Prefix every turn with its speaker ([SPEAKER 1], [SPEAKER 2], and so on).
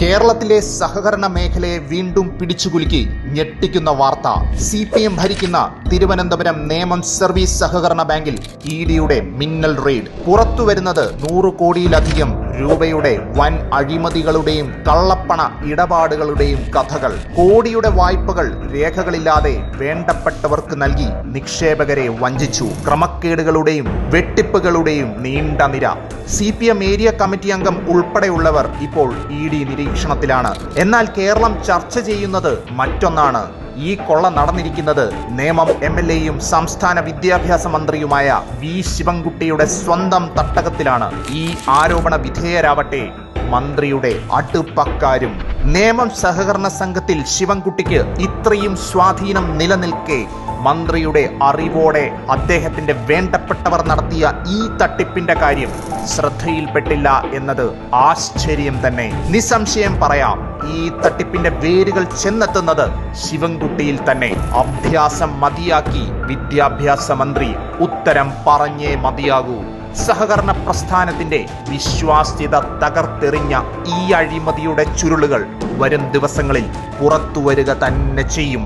[SPEAKER 1] കേരളത്തിലെ സഹകരണ മേഖലയെ വീണ്ടും പിടിച്ചുകുലുക്കി ഞെട്ടിക്കുന്ന വാർത്ത. സി പി എം ഭരിക്കുന്ന തിരുവനന്തപുരം നേമം സർവീസ് സഹകരണ ബാങ്കിൽ ഇ ഡിയുടെ മിന്നൽ റെയ്ഡ്. പുറത്തുവരുന്നത് നൂറ് കോടിയിലധികം രൂപയുടെ വൻ അഴിമതികളുടെയും കള്ളപ്പണ ഇടപാടുകളുടെയും കഥകൾ. കോടിയുടെ വായ്പകൾ രേഖകളില്ലാതെ വേണ്ടപ്പെട്ടവർക്ക് നൽകി നിക്ഷേപകരെ വഞ്ചിച്ചു. ക്രമക്കേടുകളുടെയും വെട്ടിപ്പുകളുടെയും നീണ്ട നിര. C P M area committee അംഗം ഉൾപ്പെടെയുള്ളവർ ഇപ്പോൾ ഇ ഡി നിരീക്ഷണത്തിലാണ്. എന്നാൽ കേരളം ചർച്ച ചെയ്യുന്നത് മറ്റൊന്നാണ്. ഈ കൊള്ള നടന്നിരിക്കുന്നത് നേമം എം എൽ എയും സംസ്ഥാന വിദ്യാഭ്യാസ മന്ത്രിയുമായ വി ശിവൻകുട്ടിയുടെ സ്വന്തം തട്ടകത്തിലാണ് ഈ ആരോപണ വിധേയരാവട്ടെ മന്ത്രിയുടെ അടുപ്പക്കാരും. നേമം സഹകരണ സംഘത്തിൽ ശിവൻകുട്ടിക്ക് ഇത്രയും സ്വാധീനം നിലനിൽക്കെ മന്ത്രിയുടെ അറിവോടെ അദ്ദേഹത്തിന്റെ വേണ്ടപ്പെട്ടവർ നടത്തിയ ഈ തട്ടിപ്പിന്റെ കാര്യം ശ്രദ്ധയിൽപ്പെട്ടില്ല എന്നത് ആശ്ചര്യം തന്നെ. നിസ്സംശയം പറയാം ഈ തട്ടിപ്പിന്റെ വേരുകൾ ചെന്നെത്തുന്നത് ശിവൻകുട്ടിയിൽ തന്നെ. അഭ്യാസം മതിയാക്കി വിദ്യാഭ്യാസ മന്ത്രി ഉത്തരം പറഞ്ഞേ മതിയാകൂ. സഹകരണ പ്രസ്ഥാനത്തിന്റെ വിശ്വാസ്യത തകർത്തെറിഞ്ഞ ഈ അഴിമതിയുടെ ചുരുളുകൾ വരും ദിവസങ്ങളിൽ പുറത്തുവരിക തന്നെ ചെയ്യും.